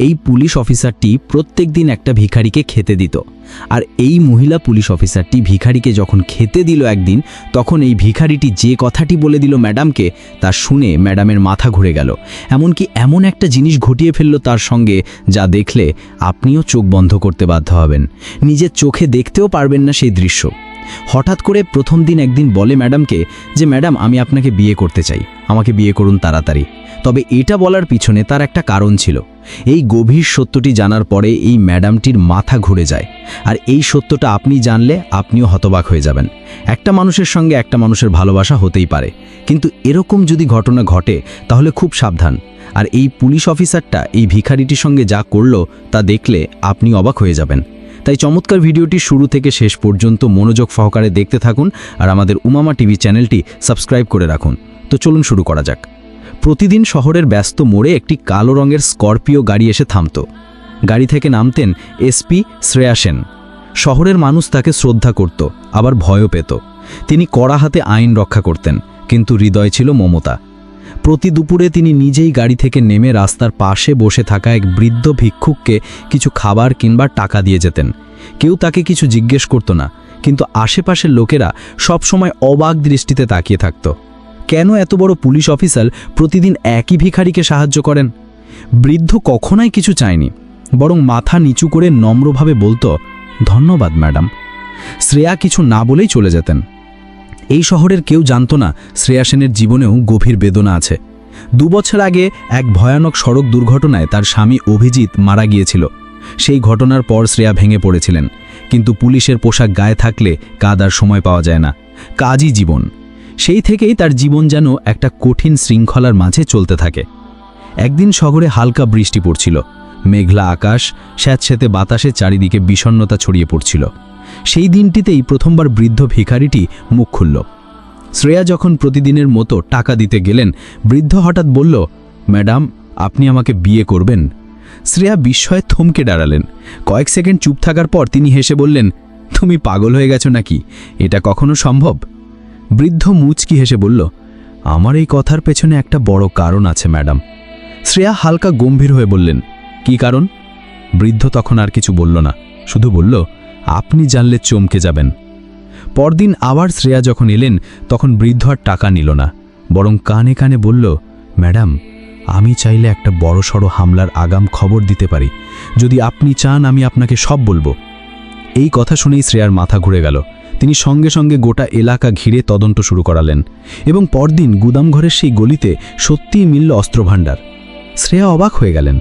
এই পুলিশ অফিসারটি প্রত্যেক দিন একটা ভিখারিকে খেতে দিত। আর এই মহিলা পুলিশ অফিসারটি ভিখারিকে যখন খেতে দিল একদিন, তখন এই ভিখারিটি যে কথাটি বলে দিল ম্যাডামকে, তা শুনে ম্যাডামের মাথা ঘুরে গেল। এমনকি এমন একটা জিনিস ঘটিয়ে ফেলল তার সঙ্গে, যা দেখলে আপনিও চোখ বন্ধ করতে বাধ্য হবেন। নিজের চোখে দেখতেও পারবেন না সেই দৃশ্য। হঠাৎ করে প্রথম দিন একদিন বলে ম্যাডামকে যে, ম্যাডাম, আমি আপনাকে বিয়ে করতে চাই। আমাকে বিয়ে করুন তাড়াতাড়ি। তবে এটা বলার পিছনে তার একটা কারণ ছিল। এই গভীর সত্যটি জানার পরে এই ম্যাডামটির মাথা ঘুরে যায়। আর এই সত্যটা আপনি জানলে আপনিও হতবাক হয়ে যাবেন। একটা মানুষের সঙ্গে একটা মানুষের ভালোবাসা হতেই পারে। কিন্তু এরকম যদি ঘটনা ঘটে, তাহলে খুব সাবধান। আর এই পুলিশ অফিসারটা এই ভিখারিটির সঙ্গে যা করল, তা দেখলে আপনি অবাক হয়ে যাবেন। তাই চমৎকার ভিডিওটি শুরু থেকে শেষ পর্যন্ত মনোযোগ সহকারে দেখতে থাকুন। আর আমাদের উমামা টিভি চ্যানেলটি সাবস্ক্রাইব করে রাখুন। তো চলুন শুরু করা যাক। প্রতিদিন শহরের ব্যস্ত মোড়ে একটি কালো রঙের স্করপিও গাড়ি এসে থামত। গাড়ি থেকে নামতেন এসপি শ্রেয়া সেন। শহরের মানুষ তাকে শ্রদ্ধা করত, আবার ভয়ও পেত। তিনি কড়া হাতে আইন রক্ষা করতেন, কিন্তু হৃদয় ছিল মমতা। প্রতি দুপুরে তিনি নিজেই গাড়ি থেকে নেমে রাস্তার পাশে বসে থাকা এক বৃদ্ধ ভিক্ষুককে কিছু খাবার কিংবা টাকা দিয়ে যেতেন। কেউ তাকে কিছু জিজ্ঞেস করত না, কিন্তু আশেপাশের লোকেরা সবসময় অবাক দৃষ্টিতে তাকিয়ে থাকত। কেন এত বড় পুলিশ অফিসার প্রতিদিন একই ভিখারিকে সাহায্য করেন? বৃদ্ধ কখনোই কিছু চায়নি, বরং মাথা নিচু করে নম্রভাবে বলতো, ধন্যবাদ, ম্যাডাম। শ্রেয়া কিছু না বলেই চলে যেতেন। এই শহরের কেউ জানত না শ্রেয়া সেনের জীবনেও গভীর বেদনা আছে। দুবছর আগে এক ভয়ানক সড়ক দুর্ঘটনায় তার স্বামী অভিজিৎ মারা গিয়েছিল। সেই ঘটনার পর শ্রেয়া ভেঙে পড়েছিলেন, কিন্তু পুলিশের পোশাক গায়ে থাকলে কাদার সময় পাওয়া যায় না। কাজই জীবন। সেই থেকেই তার জীবন যেন একটা কঠিন শৃঙ্খলার মাঝে চলতে থাকে। একদিন শহরে হালকা বৃষ্টি পড়ছিল। মেঘলা আকাশ, স্যাঁতস্যাঁতে বাতাসে চারিদিকে বিষণ্ণতা ছড়িয়ে পড়ছিল। সেই দিনটিতেই প্রথমবার বৃদ্ধ ভিখারিটি মুখ খুলল। শ্রেয়া যখন প্রতিদিনের মতো টাকা দিতে গেলেন, বৃদ্ধ হঠাৎ বলল, ম্যাডাম, আপনি আমাকে বিয়ে করবেন? শ্রেয়া বিস্ময়ে থমকে দাঁড়ালেন। কয়েক সেকেন্ড চুপ থাকার পর তিনি হেসে বললেন, তুমি পাগল হয়ে গেছো নাকি? এটা কখনো সম্ভব? বৃদ্ধ মুচকি হেসে বলল, আমার এই কথার পেছনে একটা বড় কারণ আছে, ম্যাডাম। শ্রেয়া হালকা গম্ভীর হয়ে বললেন, কি কারণ? বৃদ্ধ তখন আর কিছু বলল না, শুধু বলল, আপনি জানলে চমকে যাবেন। পরদিন আবার শ্রেয়া যখন এলেন, তখন বৃদ্ধ আর টাকা নিল না, বরং কানে কানে বলল, ম্যাডাম, আমি চাইলে একটা বড়সড় হামলার আগাম খবর দিতে পারি। যদি আপনি চান, আমি আপনাকে সব বলব। এই কথা শুনেই শ্রেয়ার মাথা ঘুরে গেল। তিনি সঙ্গে সঙ্গে গোটা এলাকা ঘিরে তদন্ত শুরু করালেন এবং পরদিন গুদামঘরের সেই গলিতে সত্যিই মিলল অস্ত্রভাণ্ডার। শ্রেয়া অবাক হয়ে গেলেন।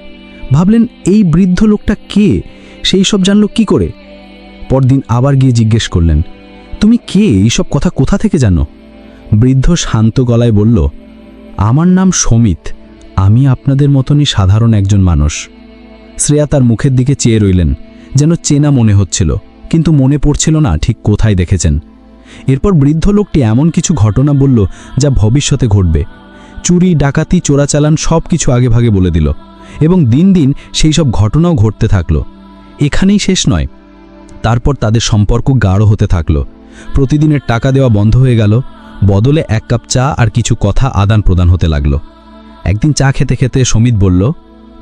ভাবলেন, এই বৃদ্ধ লোকটা কে? সেই সব জানল কি করে? পরদিন আবার গিয়ে জিজ্ঞেস করলেন, তুমি কে? এইসব কথা কোথা থেকে জানো? বৃদ্ধ শান্ত গলায় বলল, আমার নাম সমিত। আমি আপনাদের মতনই সাধারণ একজন মানুষ। শ্রেয়া তার মুখের দিকে চেয়ে রইলেন, যেন চেনা মনে হচ্ছিল। কিন্তু মনে পড়ছিল না ঠিক কোথায় দেখেছেন। এরপর বৃদ্ধ লোকটি এমন কিছু ঘটনা বলল যা ভবিষ্যতে ঘটবে। চুরি, ডাকাতি, চোরাচালান সব কিছু আগেভাগে বলে দিল এবং দিন দিন সেই সব ঘটনাও ঘটতে থাকল। এখানেই শেষ নয়। তারপর তাদের সম্পর্ক গাঢ় হতে থাকল। প্রতিদিনের টাকা দেওয়া বন্ধ হয়ে গেল। বদলে এক কাপ চা আর কিছু কথা আদান প্রদান হতে লাগল। একদিন চা খেতে খেতে সমিত বলল,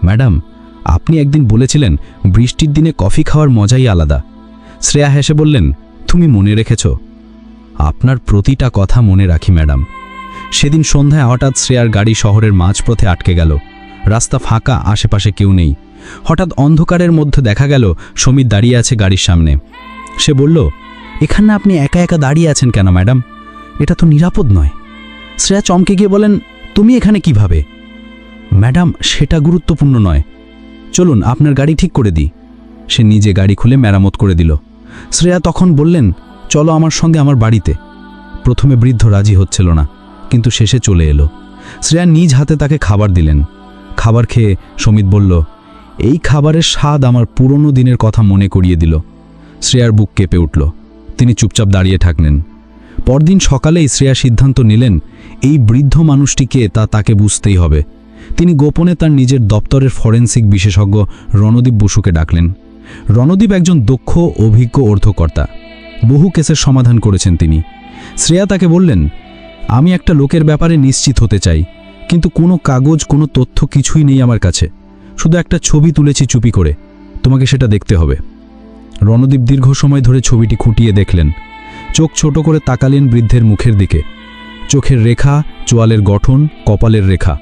ম্যাডাম, আপনি একদিন বলেছিলেন বৃষ্টির দিনে কফি খাওয়ার মজাই আলাদা। শ্রেয়া হেসে বললেন, তুমি মনে রেখেছ? আপনার প্রতিটা কথা মনে রাখি, ম্যাডাম। সেদিন সন্ধ্যায় হঠাৎ শ্রেয়ার গাড়ি শহরের মাঝপথে আটকে গেল। রাস্তা ফাঁকা, আশেপাশে কেউ নেই। হঠাৎ অন্ধকারের মধ্যে দেখা গেল, সমীর দাঁড়িয়ে আছে গাড়ির সামনে। সে বলল, এখানে আপনি একা একা দাঁড়িয়ে আছেন কেন, ম্যাডাম? এটা তো নিরাপদ নয়। শ্রেয়া চমকে গিয়ে বলেন, তুমি এখানে কীভাবে? ম্যাডাম, সেটা গুরুত্বপূর্ণ নয়। চলুন, আপনার গাড়ি ঠিক করে দিই। সে নিজে গাড়ি খুলে মেরামত করে দিল। শ্রেয়া তখন বললেন, চলো আমার সঙ্গে আমার বাড়িতে। প্রথমে বৃদ্ধ রাজি হচ্ছিল না, কিন্তু শেষে চলে এলো। শ্রেয়া নিজ হাতে তাকে খাবার দিলেন। খাবার খেয়ে সমিত বলল, এই খাবারের স্বাদ আমার পুরনো দিনের কথা মনে করিয়ে দিল। শ্রেয়ার বুক কেঁপে উঠল। তিনি চুপচাপ দাঁড়িয়ে থাকলেন। পরদিন সকালেই শ্রেয়া সিদ্ধান্ত নিলেন, এই বৃদ্ধ মানুষটিকে তা তাকে বুঝতেই হবে। তিনি গোপনে তার নিজের দপ্তরের ফরেন্সিক বিশেষজ্ঞ রণদীপ বসুকে ডাকলেন। রণদীপ একজন দক্ষ, অভিজ্ঞ অর্ধকর্তা বহু কেসের সমাধান করেছেন তিনি। শ্রেয়া তাকে বললেন, আমি একটা লোকের ব্যাপারে নিশ্চিত হতে চাই, কিন্তু কোনো কাগজ, কোনো তথ্য কিছুই নেই আমার কাছে। শুধু একটা ছবি তুলেছি চুপি করে। তোমাকে সেটা দেখতে হবে। রণদীপ দীর্ঘ সময় ধরে ছবিটি খুঁটিয়ে দেখলেন। চোখ ছোট করে তাকালেন বৃদ্ধের মুখের দিকে। চোখের রেখা, চোয়ালের গঠন, কপালের রেখা।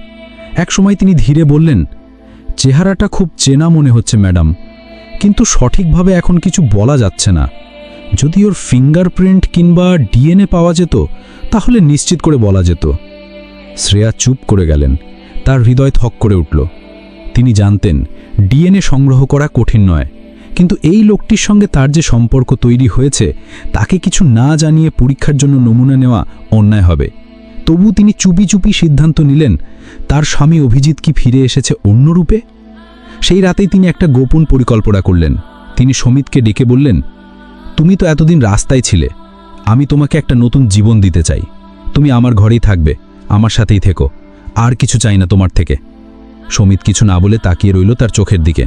একসময় তিনি ধীরে বললেন, চেহারাটা খুব চেনা মনে হচ্ছে, ম্যাডাম। কিন্তু সঠিকভাবে এখন কিছু বলা যাচ্ছে না। যদি ওর ফিঙ্গারপ্রিন্ট কিংবা ডিএনএ পাওয়া যেত, তাহলে নিশ্চিত করে বলা যেত। শ্রেয়া চুপ করে গেলেন। তার হৃদয় থক করে উঠল। তিনি জানতেন ডিএনএ সংগ্রহ করা কঠিন নয়। কিন্তু এই লোকটির সঙ্গে তার যে সম্পর্ক তৈরি হয়েছে, তাকে কিছু না জানিয়ে পরীক্ষার জন্য নমুনা নেওয়া অন্যায় হবে। তবু তিনি চুপি চুপি সিদ্ধান্ত নিলেন, তার স্বামী অভিজিৎ কি ফিরে এসেছে অন্য রূপে? সেই রাতেই তিনি একটা গোপন পরিকল্পনা করলেন। তিনি সমিতকে ডেকে বললেন, তুমি তো এতদিন রাস্তায় ছিলে। আমি তোমাকে একটা নতুন জীবন দিতে চাই। তুমি আমার ঘরেই থাকবে, আমার সাথেই থেকো। আর কিছু চাই না তোমার থেকে। সমিত কিছু না বলে তাকিয়ে রইল তার চোখের দিকে।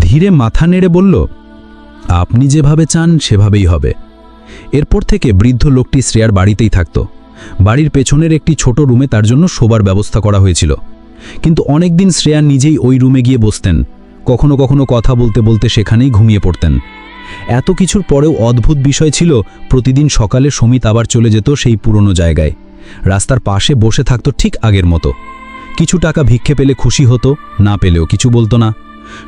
ধীরে মাথা নেড়ে বলল, আপনি যেভাবে চান, সেভাবেই হবে। এরপর থেকে বৃদ্ধ লোকটি শ্রেয়ার বাড়িতেই থাকত। বাড়ির পেছনের একটি ছোট রুমে তার জন্য শোবার ব্যবস্থা করা হয়েছিল। কিন্তু অনেকদিন শ্রেয়া নিজেই ওই রুমে গিয়ে বসতেন। কখনো কখনো কথা বলতে বলতে সেখানেই ঘুমিয়ে পড়তেন। এত কিছুর পরেও অদ্ভুত বিষয় ছিল, প্রতিদিন সকালে সমিত আবার চলে যেত সেই পুরনো জায়গায়। রাস্তার পাশে বসে থাকতো ঠিক আগের মতো। কিছু টাকা ভিক্ষে পেলে খুশি হতো, না পেলেও কিছু বলতো না।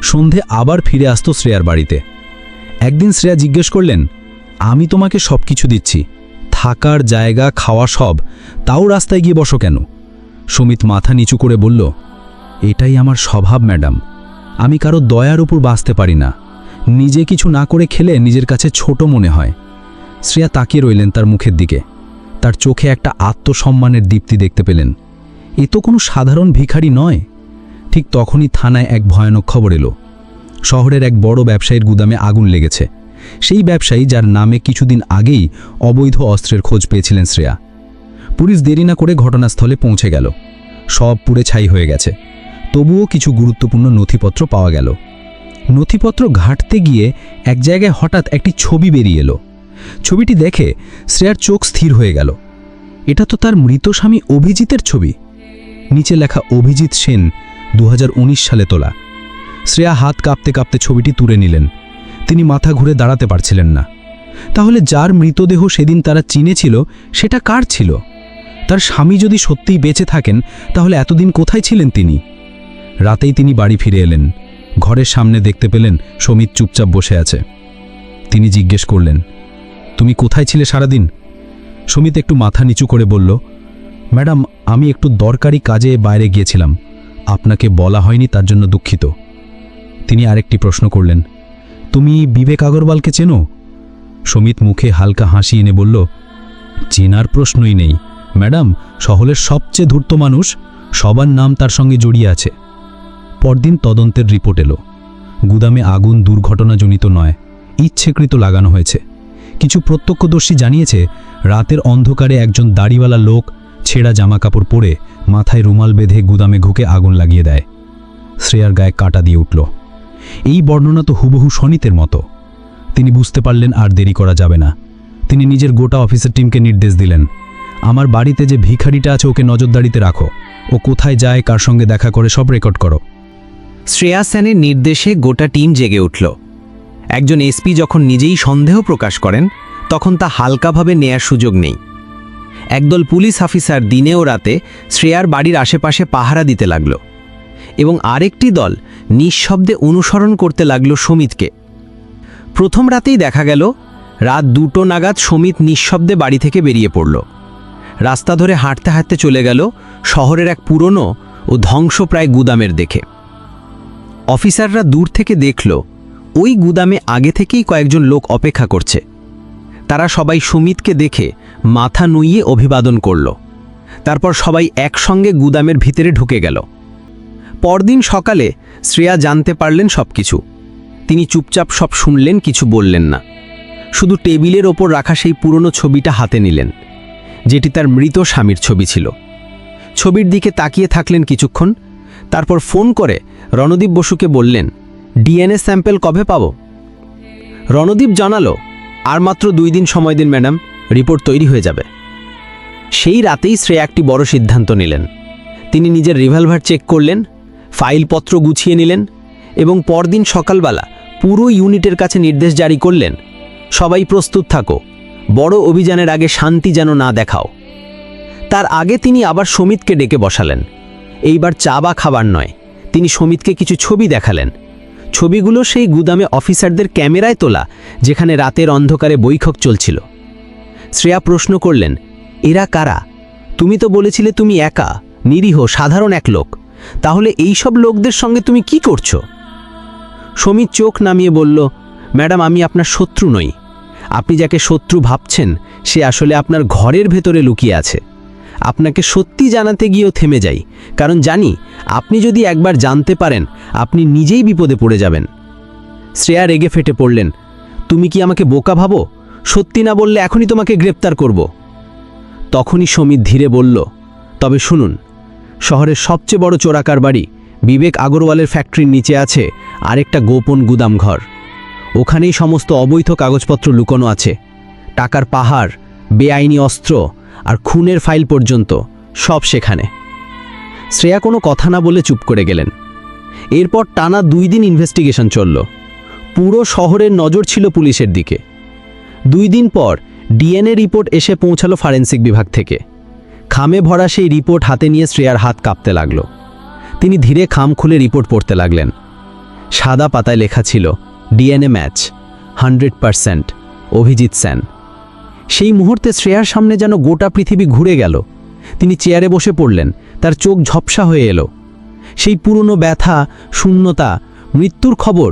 সন্ধে আবার ফিরে আসতো শ্রেয়ার বাড়িতে। একদিন শ্রেয়া জিজ্ঞেস করলেন, আমি তোমাকে সব কিছু দিচ্ছি। থাকার জায়গা, খাওয়া সব, তাও রাস্তায় গিয়ে বসো কেন? সমিত মাথা নিচু করে বলল, এটাই আমার স্বভাব, ম্যাডাম। আমি কারও দয়ার উপর বাঁচতে পারি না। নিজে কিছু না করে খেলে নিজের কাছে ছোট মনে হয়। শ্রেয়া তাকিয়ে রইলেন তার মুখের দিকে। তার চোখে একটা আত্মসম্মানের দীপ্তি দেখতে পেলেন। এ তো কোনো সাধারণ ভিখারি নয়? ঠিক তখনই থানায় এক ভয়ানক খবর এলো। শহরের এক বড় ব্যবসায়ীর গুদামে আগুন লেগেছে। সেই ব্যবসায়ী, যার নামে কিছুদিন আগেই অবৈধ অস্ত্রের খোঁজ পেয়েছিলেন শ্রেয়া। পুলিশ দেরি না করে ঘটনাস্থলে পৌঁছে গেল। সব পুড়ে ছাই হয়ে গেছে। তবুও কিছু গুরুত্বপূর্ণ নথিপত্র পাওয়া গেল। নথিপত্র ঘাঁটতে গিয়ে এক জায়গায় হঠাৎ একটি ছবি বেরিয়ে এলো। ছবিটি দেখে শ্রেয়ার চোখ স্থির হয়ে গেল। এটা তো তার মৃত স্বামী অভিজিতের ছবি। নিচে লেখা অভিজিৎ সেন দু হাজার উনিশ সালে তোলা। শ্রেয়া হাত কাঁপতে কাঁপতে ছবিটি তুলে নিলেন। তিনি মাথা ঘুরে দাঁড়াতে পারছিলেন না। তাহলে যার মৃতদেহ সেদিন তারা চিনেছিল, সেটা কার ছিল? তার স্বামী যদি সত্যিই বেঁচে থাকেন, তাহলে এতদিন কোথায় ছিলেন তিনি? রাতেই তিনি বাড়ি ফিরে এলেন। ঘরের সামনে দেখতে পেলেন সমিত চুপচাপ বসে আছে। তিনি জিজ্ঞেস করলেন, তুমি কোথায় ছিলে সারাদিন? সমিত একটু মাথা নিচু করে বলল, ম্যাডাম, আমি একটু দরকারি কাজে বাইরে গিয়েছিলাম। আপনাকে বলা হয়নি, তার জন্য দুঃখিত। তিনি আরেকটি প্রশ্ন করলেন, তুমি বিবেক আগরওয়ালকে চেনো? সমিত মুখে হালকা হাসি এনে বলল, চেনার প্রশ্নই নেই। ম্যাডাম, শহরের সবচেয়ে ধূর্ত মানুষ, সবার নাম তার সঙ্গে জড়িয়ে আছে। পরদিন তদন্তের রিপোর্ট এলো। গুদামে আগুন দুর্ঘটনাজনিত নয়, ইচ্ছেকৃত লাগানো হয়েছে। কিছু প্রত্যক্ষদর্শী জানিয়েছে, রাতের অন্ধকারে একজন দাড়িওয়ালা লোক ছেঁড়া জামাকাপড় পরে মাথায় রুমাল বেঁধে গুদামে ঘুকে আগুন লাগিয়ে দেয়। শ্রেয়ার গায়ে কাটা দিয়ে উঠল। এই বর্ণনা তো হুবহু সনিতের মতো। তিনি বুঝতে পারলেন আর দেরি করা যাবে না। তিনি নিজের গোটা অফিসের টিমকে নির্দেশ দিলেন। আমার বাড়িতে যে ভিখারিটা আছে, ওকে নজরদারিতে রাখো। ও কোথায় যায়, কার সঙ্গে দেখা করে, সব রেকর্ড করো। শ্রেয়া সেনের নির্দেশে গোটা টিম জেগে উঠল। একজন এসপি যখন নিজেই সন্দেহ প্রকাশ করেন, তখন তা হালকাভাবে নেয়ার সুযোগ নেই। একদল পুলিশ অফিসার দিনে ও রাতে শ্রেয়ার বাড়ির আশেপাশে পাহারা দিতে লাগল এবং আরেকটি দল নিঃশব্দে অনুসরণ করতে লাগল সমিতকে। প্রথম রাতেই দেখা গেল, রাত দুটো নাগাদ সমিত নিঃশব্দে বাড়ি থেকে বেরিয়ে পড়ল। রাস্তা ধরে হাঁটতে হাঁটতে চলে গেল শহরের এক পুরনো ও ধ্বংসপ্রায় গুদামের দেখে। অফিসাররা দূর থেকে দেখল, ওই গুদামে আগে থেকেই কয়েকজন লোক অপেক্ষা করছে। তারা সবাই সুমিতকে দেখে মাথা নুইয়ে অভিবাদন করল। তারপর সবাই একসঙ্গে গুদামের ভিতরে ঢুকে গেল। পরদিন সকালে শ্রেয়া জানতে পারলেন সব কিছু তিনি চুপচাপ সব শুনলেন, কিছু বললেন না। শুধু টেবিলের ওপর রাখা সেই পুরনো ছবিটা হাতে নিলেন। যেটি তার মৃত স্বামীর ছবি ছিল। ছবির দিকে তাকিয়ে থাকলেন কিছুক্ষণ, তারপর ফোন করে রণদীপ বসুকে বললেন, ডিএনএ স্যাম্পেল কবে পাব? রণদীপ জানালো, আর মাত্র দুই দিন সময় দিন, ম্যাডাম, রিপোর্ট তৈরি হয়ে যাবে। সেই রাতেই শ্রেয়া একটি বড় সিদ্ধান্ত নিলেন। তিনি নিজের রিভলভার চেক করলেন, ফাইলপত্র গুছিয়ে নিলেন এবং পরদিন সকালবেলা পুরো ইউনিটের কাছে নির্দেশ জারি করলেন, সবাই প্রস্তুত থাকো। বড় অভিযানের আগে শান্তি যেন না দেখাও। তার আগে তিনি আবার সমিতকে ডেকে বসালেন। এইবার চা বা খাবার নয়, তিনি সমিতকে কিছু ছবি দেখালেন। ছবিগুলো সেই গুদামে অফিসারদের ক্যামেরায় তোলা, যেখানে রাতের অন্ধকারে বৈঠক চলছিল। শ্রেয়া প্রশ্ন করলেন, এরা কারা? তুমি তো বলেছিলে তুমি একা, নিরীহ, সাধারণ এক লোক। তাহলে এই সব লোকদের সঙ্গে তুমি কি করছ? সমীর চোখ নামিয়ে বলল, ম্যাডাম, আমি আপনার শত্রু নই। আপনি যাকে শত্রু ভাবছেন, সে আসলে আপনার ঘরের ভেতরে লুকিয়ে আছে। আপনাকে সত্যি জানাতে গিয়েও থেমে যাই, কারণ জানি, আপনি যদি একবার জানতে পারেন, আপনি নিজেই বিপদে পড়ে যাবেন। শ্রেয়া রেগে ফেটে পড়লেন, তুমি কি আমাকে বোকা ভাবো? সত্যি না বললে এখনই তোমাকে গ্রেপ্তার করব। তখনই সমীর ধীরে বলল, তবে শুনুন, শহরের সবচেয়ে বড় চোরাকার বাড়ি বিবেক আগরওয়ালের ফ্যাক্টরির নিচে আছে আরেকটা গোপন গুদাম ঘর ওখানেই সমস্ত অবৈধ কাগজপত্র লুকোনো আছে। টাকার পাহাড়, বেআইনি অস্ত্র আর খুনের ফাইল পর্যন্ত সব সেখানে। শ্রেয়া কোনো কথা না বলে চুপ করে গেলেন। এরপর টানা দুই দিন ইনভেস্টিগেশন চলল। পুরো শহরের নজর ছিল পুলিশের দিকে। দুই দিন পর ডিএনএ রিপোর্ট এসে পৌঁছালো ফরেন্সিক বিভাগ থেকে। খামে ভরা সেই রিপোর্ট হাতে নিয়ে শ্রেয়ার হাত কাঁপতে লাগল। তিনি ধীরে খাম খুলে রিপোর্ট পড়তে লাগলেন। সাদা পাতায় লেখা ছিল DNA match, hundred percent, Abhijit Sen. সেই মুহূর্তে শ্রেয়ার সামনে যেন গোটা পৃথিবী ঘুরে গেল। তিনি চেয়ারে বসে পড়লেন, তার চোখ ঝপসা হয়ে এলো। সেই পুরনো ব্যথা, শূন্যতা, মৃত্যুর খবর,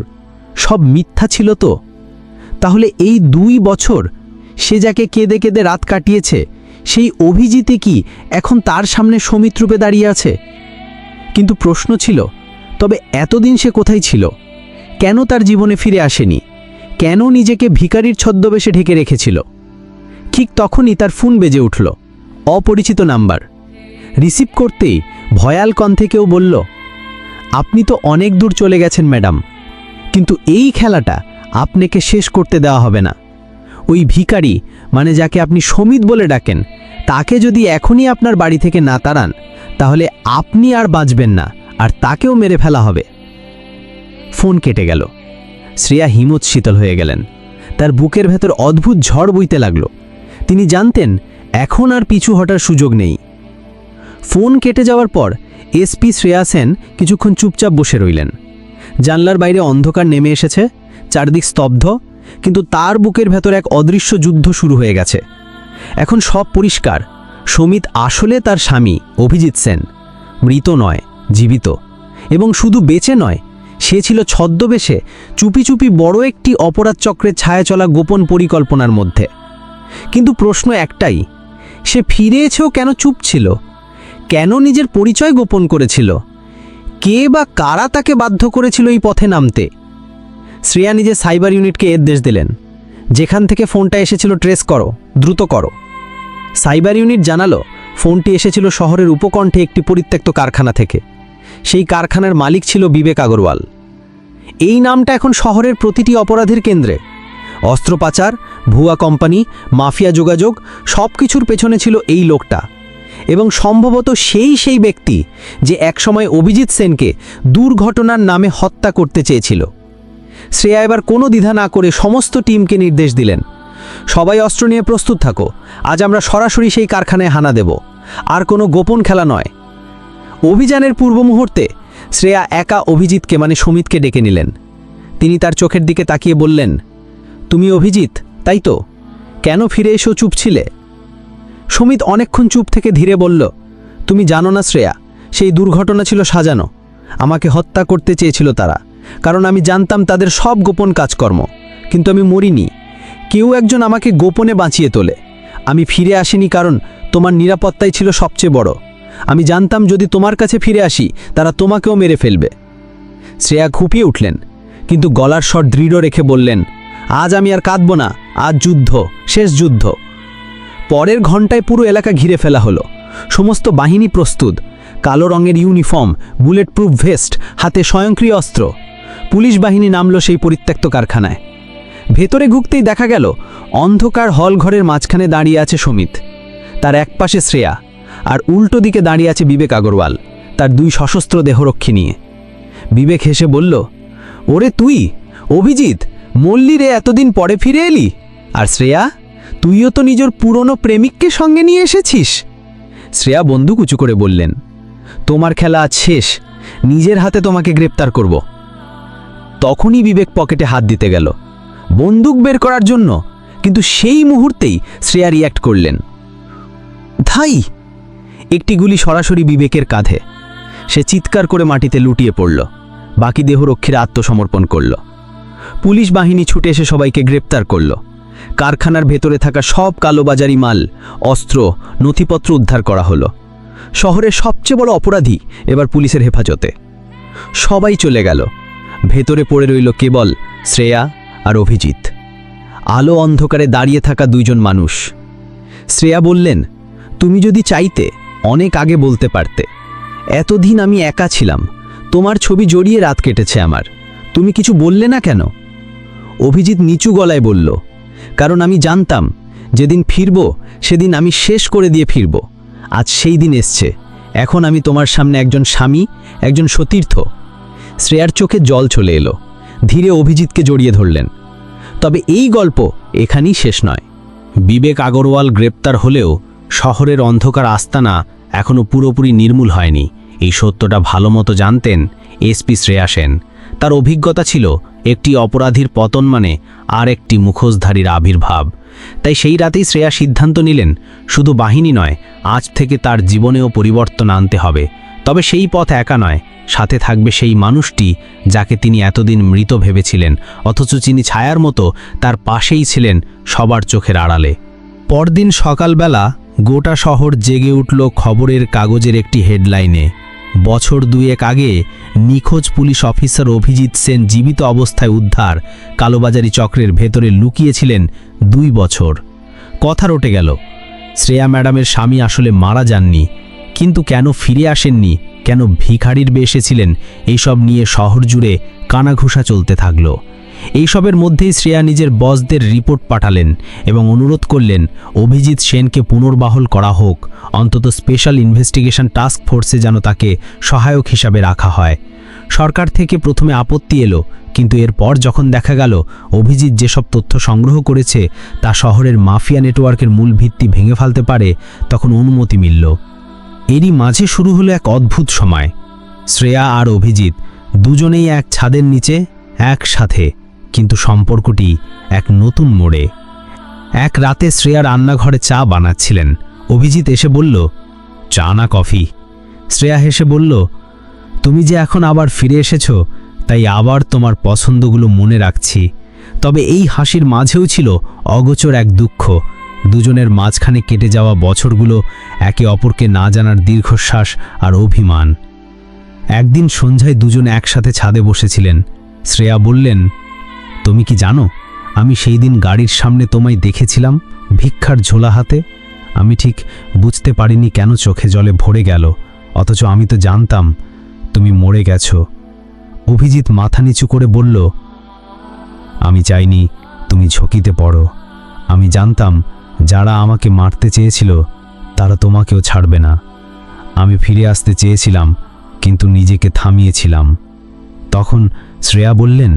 সব মিথ্যা ছিল তো? তাহলে এই দুই বছর সে যাকে কেঁদে কেঁদে রাত কাটিয়েছে, সেই অভিজিতে কি এখন তার সামনে সমিত রূপে দাঁড়িয়ে আছে? কিন্তু প্রশ্ন ছিল, তবে এতদিন সে কোথায় ছিল? কেন তার জীবনে ফিরে আসেনি? কেন নিজেকে ভিকারির ছদ্মবেশে ঢেকে রেখেছিল? ঠিক তখনই তার ফোন বেজে উঠল। অপরিচিত নাম্বার। রিসিভ করতেই ভয়াল কণ্ঠে বলল, আপনি তো অনেক দূর চলে গেছেন, ম্যাডাম। কিন্তু এই খেলাটা আপনাকে শেষ করতে দেওয়া হবে না। ওই ভিকারি মানে যাকে আপনি সমিত বলে ডাকেন, তাকে যদি এখনই আপনার বাড়ি থেকে না তাড়ান, তাহলে আপনি আর বাঁচবেন না, আর তাকেও মেরে ফেলা হবে। ফোন কেটে গেল। শ্রেয়া হিমত শীতল হয়ে গেলেন। তার বুকের ভেতর অদ্ভুত ঝড় বইতে লাগল। তিনি জানতেন, এখন আর পিছু হটার সুযোগ নেই। ফোন কেটে যাওয়ার পর এসপি শ্রেয়া সেন কিছুক্ষণ চুপচাপ বসে রইলেন। জানলার বাইরে অন্ধকার নেমে এসেছে, চারদিক স্তব্ধ, কিন্তু তার বুকের ভেতর এক অদৃশ্য যুদ্ধ শুরু হয়ে গেছে। এখন সব পরিষ্কার। সমিত আসলে তার স্বামী, অভিজিৎ সেন। মৃত নয়, জীবিত। এবং শুধু বেঁচে নয় সে ছিল ছদ্মবেশে চুপি চুপি বড় একটি অপরাধ চক্রের ছায়া চলা গোপন পরিকল্পনার মধ্যে। কিন্তু প্রশ্ন একটাই, সে ফিরে এসেও কেন চুপ ছিল? কেন নিজের পরিচয় গোপন করেছিল? কে বা কারা তাকে বাধ্য করেছিল এই পথে নামতে? শ্রেয়া নিজে সাইবার ইউনিটকে নির্দেশ দিলেন, যেখান থেকে ফোনটা এসেছিল ট্রেস করো, দ্রুত করো। সাইবার ইউনিট জানালো, ফোনটি এসেছিল শহরের উপকণ্ঠে একটি পরিত্যক্ত কারখানা থেকে। সেই কারখানার মালিক ছিল বিবেক আগরওয়াল। এই নামটা এখন শহরের প্রতিটি অপরাধের কেন্দ্রে। অস্ত্র পাচার ভুয়া কোম্পানি, মাফিয়া যোগাযোগ সব কিছুর পেছনে ছিল এই লোকটা। এবং সম্ভবত সেই সেই ব্যক্তি যে একসময় অভিজিৎ সেনকে দুর্ঘটনার নামে হত্যা করতে চেয়েছিল। শ্রেয়া এবার কোনো দ্বিধা না করে সমস্ত টিমকে নির্দেশ দিলেন। সবাই অস্ত্র নিয়ে প্রস্তুত থাকো, আজ আমরা সরাসরি সেই কারখানায় হানা দেব। আর কোনো গোপন খেলা নয়। অভিযানের পূর্ব মুহূর্তে শ্রেয়া একা অভিজিৎকে মানে সমিতকে ডেকে নিলেন। তিনি তার চোখের দিকে তাকিয়ে বললেন, তুমি অভিজিৎ, তাই তো? কেন ফিরে এসো চুপ ছিলে? সমিত অনেকক্ষণ চুপ থেকে ধীরে বলল, তুমি জানো না শ্রেয়া, সেই দুর্ঘটনা ছিল সাজানো। আমাকে হত্যা করতে চেয়েছিল তারা, কারণ আমি জানতাম তাদের সব গোপন কাজকর্ম। কিন্তু আমি মরিনি। কেউ একজন আমাকে গোপনে বাঁচিয়ে তোলে। আমি ফিরে আসিনি কারণ তোমার নিরাপত্তাই ছিল সবচেয়ে বড়। আমি জানতাম যদি তোমার কাছে ফিরে আসি, তারা তোমাকেও মেরে ফেলবে। শ্রেয়া খুপিয়ে উঠলেন, কিন্তু গলার স্বর দৃঢ় রেখে বললেন, আজ আমি আর কাঁদব না, আজ যুদ্ধ, শেষ যুদ্ধ। পরের ঘন্টায় পুরো এলাকা ঘিরে ফেলা হলো। সমস্ত বাহিনী প্রস্তুত, কালো রঙের ইউনিফর্ম বুলেট প্রুফ ভেস্ট, হাতে স্বয়ংক্রিয় অস্ত্র। পুলিশ বাহিনী নামলো সেই পরিত্যক্ত কারখানায়। ভেতরে ঢুকতেই দেখা গেল, অন্ধকার হল ঘরের মাঝখানে দাঁড়িয়ে আছে সমিত। তার একপাশে শ্রেয়া। আর উল্টো দিকে দাঁড়িয়ে আছে বিবেক আগরওয়াল, তার দুই সশস্ত্র দেহরক্ষী নিয়ে। বিবেক হেসে বলল, ওরে তুই, অভিজিৎ মল্লি রে এতদিন পরে ফিরে এলি? আর শ্রেয়া, তুইও তো নিজের পুরনো প্রেমিককে সঙ্গে নিয়ে এসেছিস? শ্রেয়া বন্দুক উঁচু করে বললেন, তোমার খেলা আজ শেষ, নিজের হাতে তোমাকে গ্রেপ্তার করব। তখনই বিবেক পকেটে হাত দিতে গেল, বন্দুক বের করার জন্য, কিন্তু সেই মুহূর্তেই শ্রেয়া রিয়্যাক্ট করলেন ধাই একটি গুলি সরাসরি বিবেকের কাঁধে। সে চিৎকার করে মাটিতে লুটিয়ে পড়ল। বাকি দেহরক্ষীরা আত্মসমর্পণ করল। পুলিশ বাহিনী ছুটে এসে সবাইকে গ্রেপ্তার করল। কারখানার ভেতরে থাকা সব কালোবাজারি মাল, অস্ত্র, নথিপত্র উদ্ধার করা হলো। শহরের সবচেয়ে বড় অপরাধী এবার পুলিশের হেফাজতে। সবাই চলে গেল। ভেতরে পড়ে রইল কেবল শ্রেয়া আর অভিজিৎ। আলো অন্ধকারে দাঁড়িয়ে থাকা দুইজন মানুষ। শ্রেয়া বললেন, তুমি যদি চাইতে অনেক আগে বলতে পারতে। এতদিন আমি একা ছিলাম। তোমার ছবি জড়িয়ে রাত কেটেছে আমার। তুমি কিছু বললে না কেন? অভিজিৎ নিচু গলায় বলল, কারণ আমি জানতাম, যেদিন ফিরব, সেদিন আমি শেষ করে দিয়ে ফিরব। আজ সেই দিন এসছে। এখন আমি তোমার সামনে একজন স্বামী, একজন সতীর্থ। শ্রেয়ার চোখে জল চলে এলো। ধীরে অভিজিৎকে জড়িয়ে ধরলেন। তবে এই গল্প এখানেই শেষ নয়। বিবেক আগরওয়াল গ্রেপ্তার হলেও শহরের অন্ধকার আস্তানা এখনও পুরোপুরি নির্মূল হয়নি। এই সত্যটা ভালোমতো জানতেন এসপি শ্রেয়া সেন। তার অভিজ্ঞতা ছিল একটি অপরাধীর পতন মানে আর একটি মুখোশধারীর আবির্ভাব। তাই সেই রাতেই শ্রেয়া সিদ্ধান্ত নিলেন, শুধু বাহিনী নয়, আজ থেকে তার জীবনেও পরিবর্তন আনতে হবে। তবে সেই পথ একা নয়, সাথে থাকবে সেই মানুষটি যাকে তিনি এতদিন মৃত ভেবেছিলেন, অথচ যিনি ছায়ার মতো তার পাশেই ছিলেন সবার চোখের আড়ালে। পরদিন সকালবেলা গোটা শহর জেগে উঠল খবরের কাগজের একটি হেডলাইনে। বছর দুয়েক আগে নিখোঁজ পুলিশ অফিসার অভিজিৎ সেন জীবিত অবস্থায় উদ্ধার কালোবাজারি চক্রের ভেতরে লুকিয়েছিলেন দুই বছর। কথা রটে গেল, শ্রেয়া ম্যাডামের স্বামী আসলে মারা যাননি, কিন্তু কেন ফিরে আসেননি, কেন ভিখারির বেসেছিলেন এইসব নিয়ে শহর জুড়ে কানাঘুষা চলতে থাকল। এইসবের মধ্যেই শ্রেয়া নিজের বসদের রিপোর্ট পাঠালেন এবং অনুরোধ করলেন, অভিজিৎ সেনকে পুনর্বাহল করা হোক। অন্তত স্পেশাল ইনভেস্টিগেশন টাস্ক ফোর্সে যেন তাকে সহায়ক হিসাবে রাখা হয়। সরকার থেকে প্রথমে আপত্তি এলো, কিন্তু এরপর যখন দেখা গেল, অভিজিৎ যেসব তথ্য সংগ্রহ করেছে তা শহরের মাফিয়া নেটওয়ার্কের মূল ভিত্তি ভেঙে ফেলতে পারে, তখন অনুমতি মিলল। এরই মাঝে শুরু হলো এক অদ্ভুত সময়। শ্রেয়া আর অভিজিৎ দুজনেই এক ছাদের নিচে, একসাথে কিন্তু সম্পর্কটি এক নতুন মোড়ে। এক রাতে শ্রেয়া রান্নাঘরে চা বানাচ্ছিলেন। অভিজিৎ এসে বলল, চা না কফি? শ্রেয়া হেসে বলল, তুমি যে এখন আবার ফিরে এসেছ, তাই আবার তোমার পছন্দগুলো মনে রাখছি। তবে এই হাসির মাঝেও ছিল অগোচর এক দুঃখ। দুজনের মাঝখানে কেটে যাওয়া বছরগুলো একে অপরকে না জানার দীর্ঘশ্বাস আর অভিমান। একদিন সন্ধ্যায় দুজন একসাথে ছাদে বসেছিলেন। শ্রেয়া বললেন তুমি কি জানো? আমি সেই দিন গাড়ির সামনে তোমায় দেখেছিলাম ভিক্ষার ঝোলা হাতে। আমি ঠিক বুঝতে পারিনি কেন চোখে জলে ভরে গেল, অথচ আমি তো জানতাম তুমি মরে গেছো। অভিজিৎ মাথা নিচু করে বলল, আমি চাইনি তুমি ঝুঁকিতে পড়ো। আমি জানতাম যারা আমাকে মারতে চেয়েছিল, তারা তোমাকেও ছাড়বে না। আমি ফিরে আসতে চেয়েছিলাম, কিন্তু নিজেকে থামিয়েছিলাম। তখন শ্রেয়া বললেন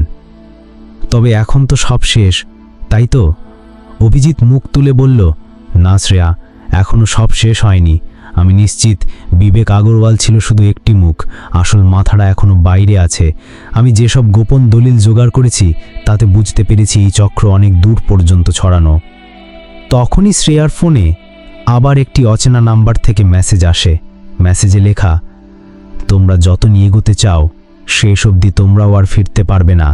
তবে এখন তো সব শেষ, তাই তো? অভিজিৎ মুখ তুলে বলল, না শ্রেয়া এখনও সব শেষ হয়নি। আমি নিশ্চিত বিবেক আগরওয়াল ছিল শুধু একটি মুখ, আসল মাথাটা এখনও বাইরে আছে। আমি যেসব গোপন দলিল জোগাড় করেছি, তাতে বুঝতে পেরেছি এই চক্র অনেক দূর পর্যন্ত ছড়ানো। তখনই শ্রেয়ার ফোনে আবার একটি অচেনা নাম্বার থেকে মেসেজ আসে। মেসেজে লেখা, তোমরা যত নিয়ে এগোতে চাও, শেষ অবধি তোমরাও আর ফিরতে পারবে না।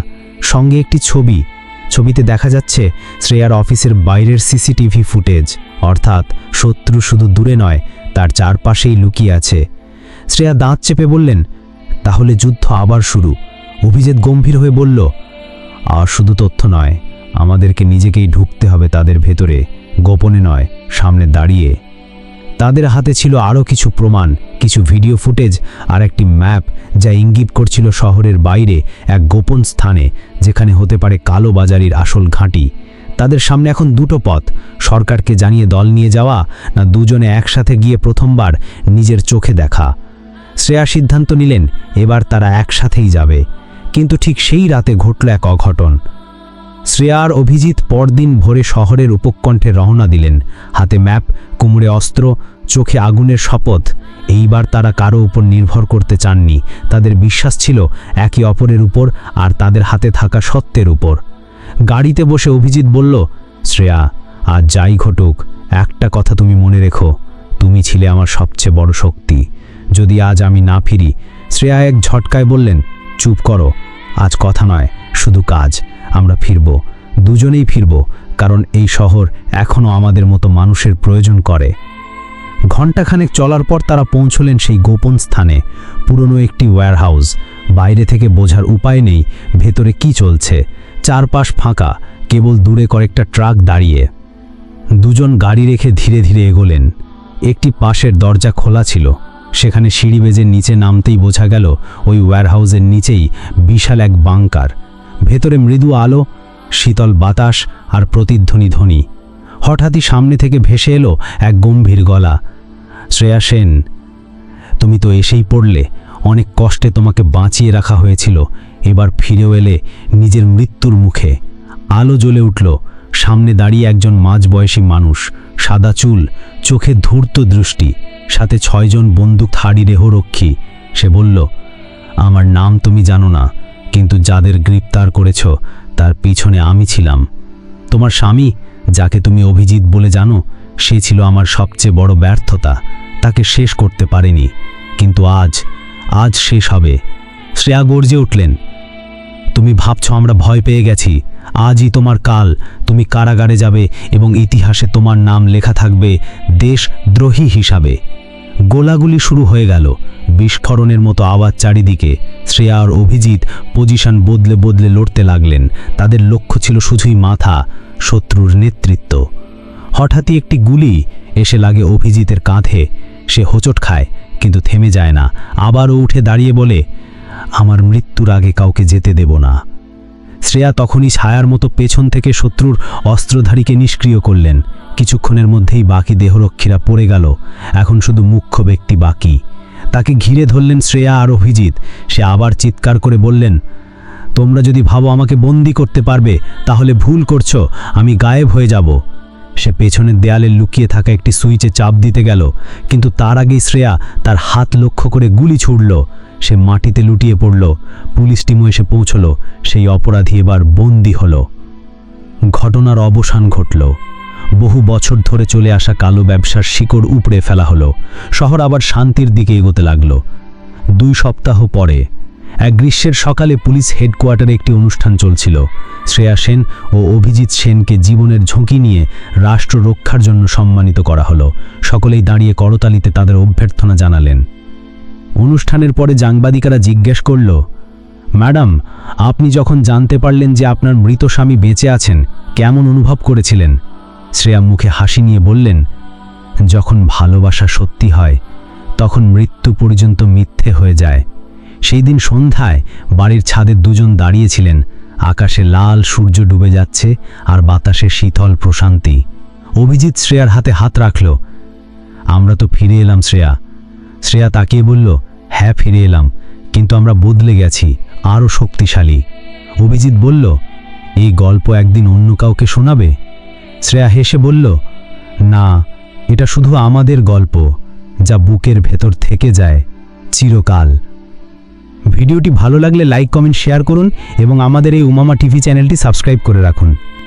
সঙ্গে একটি ছবি। ছবিতে দেখা যাচ্ছে শ্রেয়ার অফিসের বাইরের সিসিটিভি ফুটেজ। অর্থাৎ শত্রু শুধু দূরে নয়, তার চারপাশেই লুকিয়ে আছে। শ্রেয়া দাঁত চেপে বললেন, তাহলে যুদ্ধ আবার শুরু। অভিজিৎ গম্ভীর হয়ে বলল, আর শুধু তথ্য নয়, আমাদেরকে নিজেকেই ঢুকতে হবে তাদের ভেতরে। গোপনে নয়, সামনে দাঁড়িয়ে। তাদের হাতে ছিল আরও কিছু প্রমাণ, কিছু ভিডিও ফুটেজ আর একটি ম্যাপ যা ইঙ্গিত করছিল শহরের বাইরে এক গোপন স্থানে, যেখানে হতে পারে কালো বাজারির আসল ঘাঁটি। তাদের সামনে এখন দুটো পথ, সরকারকে জানিয়ে দল নিয়ে যাওয়া না দুজনে একসাথে গিয়ে প্রথমবার নিজের চোখে দেখা। শ্রেয়া সিদ্ধান্ত নিলেন, এবার তারা একসাথেই যাবে। কিন্তু ঠিক সেই রাতে ঘটল এক অঘটন। শ্রেয়া আর অভিজিৎ পরদিন ভোরে শহরের উপকণ্ঠে রওনা দিলেন। হাতে ম্যাপ, কোমরে অস্ত্র, চোখে আগুনের শপথ। এইবার তারা কারও উপর নির্ভর করতে চাননি। তাদের বিশ্বাস ছিল একে অপরের উপর আর তাদের হাতে থাকা সত্যের উপর। গাড়িতে বসে অভিজিৎ বলল, শ্রেয়া আর যাই ঘটুক, একটা কথা তুমি মনে রেখো। তুমি ছিলে আমার সবচেয়ে বড় শক্তি। যদি আজ আমি না ফিরি, শ্রেয়া এক ঝটকায় বললেন, চুপ করো, আজ কথা নয়। শুধু কাজ, আমরা ফিরব, দুজনেই ফিরব, কারণ এই শহর এখনও আমাদের মতো মানুষের প্রয়োজন করে। ঘণ্টাখানেক চলার পর তারা পৌঁছলেন সেই গোপন স্থানে, পুরনো একটি ওয়্যারহাউস বাইরে থেকে বোঝার উপায় নেই, ভেতরে কি চলছে, চারপাশ ফাঁকা, কেবল দূরে কয়েকটা ট্রাক দাঁড়িয়ে। দুজন গাড়ি রেখে ধীরে ধীরে এগোলেন, একটি পাশের দরজা খোলা ছিল, সেখানে সিঁড়ি বেজে নিচে নামতেই বোঝা গেল, ওই ওয়্যারহাউসের নিচেই বিশাল এক বাংকার ভেতরে মৃদু আলো, শীতল বাতাস আর প্রতিধ্বনি ধ্বনি। হঠাৎই সামনে থেকে ভেসে এলো এক গম্ভীর গলা। শ্রেয়া সেন, তুমি তো এসেই পড়লে, অনেক কষ্টে তোমাকে বাঁচিয়ে রাখা হয়েছিল, এবার ফিরেও এলে নিজের মৃত্যুর মুখে। আলো জ্বলে উঠল, সামনে দাঁড়িয়ে একজন মাঝবয়সী মানুষ, সাদা চুল, চোখে ধূর্ত দৃষ্টি, সাথে ছয়জন বন্দুকধারী দেহরক্ষী সে বলল, আমার নাম তুমি জানো না কিন্তু যাদের গ্রেপ্তার করেছ, তার পিছনে আমি ছিলাম। তোমার স্বামী, যাকে তুমি অভিজিৎ বলে জানো, সে ছিল আমার সবচেয়ে বড় ব্যর্থতা। তাকে শেষ করতে পারেনি। কিন্তু আজ আজ শেষ হবে। শ্রেয়া গর্জে উঠলেন, তুমি ভাবছ আমরা ভয় পেয়ে গেছি। আজই তোমার কাল। তুমি কারাগারে যাবে এবং ইতিহাসে তোমার নাম লেখা থাকবে দেশদ্রোহী হিসাবে। গোলাগুলি শুরু হয়ে গেল। বিস্ফোরণের মতো আওয়াজ চারিদিকে। শ্রেয়া আর অভিজিৎ পজিশন বদলে বদলে লড়তে লাগলেন। তাদের লক্ষ্য ছিল শুধুই মাথা, শত্রুর নেতৃত্ব। হঠাৎই একটি গুলি এসে লাগে অভিজিতের কাঁধে। সে হোঁচট খায়, কিন্তু থেমে যায় না। আবারও উঠে দাঁড়িয়ে বলে, আমার মৃত্যুর আগে কাউকে যেতে দেব না। শ্রেয়া তখনই ছায়ার মতো পেছন থেকে শত্রুর অস্ত্রধারীকে নিষ্ক্রিয় করলেন। কিছুক্ষণের মধ্যেই বাকি দেহরক্ষীরা পড়ে গেল। এখন শুধু মুখ্য ব্যক্তি বাকি। তাকে ঘিরে ধরলেন শ্রেয়া আর অভিজিৎ। সে আবার চিৎকার করে বললেন, তোমরা যদি ভাবো আমাকে বন্দি করতে পারবে, তাহলে ভুল করছ, আমি গায়েব হয়ে যাব। সে পেছনের দেয়ালে লুকিয়ে থাকা একটি সুইচে চাপ দিতে গেল, কিন্তু তার আগেই শ্রেয়া তার হাত লক্ষ্য করে গুলি ছুড়ল। সে মাটিতে লুটিয়ে পড়ল, পুলিশ টিমও এসে পৌঁছল, সেই অপরাধী এবার বন্দি হল। ঘটনার অবসান ঘটল। বহু বছর ধরে চলে আসা কালো ব্যবসার শিকড় উপড়ে ফেলা হলো। শহর আবার শান্তির দিকে এগোতে লাগল। দুই সপ্তাহ পরে, এক গ্রীষ্মের সকালে পুলিশ হেডকোয়ার্টারে একটি অনুষ্ঠান চলছিল। শ্রেয়া সেন ও অভিজিৎ সেনকে জীবনের ঝুঁকি নিয়ে রাষ্ট্র রক্ষার জন্য সম্মানিত করা হলো। সকলেই দাঁড়িয়ে করতালিতে তাদের অভ্যর্থনা জানালেন। অনুষ্ঠানের পরে সাংবাদিকেরা জিজ্ঞেস করল, ম্যাডাম, আপনি যখন জানতে পারলেন যে আপনার মৃত স্বামী বেঁচে আছেন, কেমন অনুভব করেছিলেন? শ্রেয়া মুখে হাসি নিয়ে বললেন, যখন ভালোবাসা সত্যি হয়, তখন মৃত্যু পর্যন্ত মিথ্যে হয়ে যায়। সেই দিন সন্ধ্যায় বাড়ির ছাদে দুজন দাঁড়িয়েছিলেন। আকাশে লাল সূর্য ডুবে যাচ্ছে আর বাতাসে শীতল প্রশান্তি। অভিজিৎ শ্রেয়ার হাতে হাত রাখল। আমরা তো ফিরে এলাম শ্রেয়া। শ্রেয়া তাকিয়ে বলল হ্যাঁ ফিরে এলাম, কিন্তু আমরা বদলে গেছি, আরও শক্তিশালী। অভিজিৎ বলল, এই গল্প একদিন অন্য কাউকে শোনাবে? শ্রেয়া হেসে বলল, না, এটা শুধু আমাদের গল্প, যা বুকের ভেতর থেকে যায় চিরকাল। ভিডিওটি ভালো লাগলে লাইক, কমেন্ট, শেয়ার করুন এবং আমাদের এই উমামা টিভি চ্যানেলটি সাবস্ক্রাইব করে রাখুন।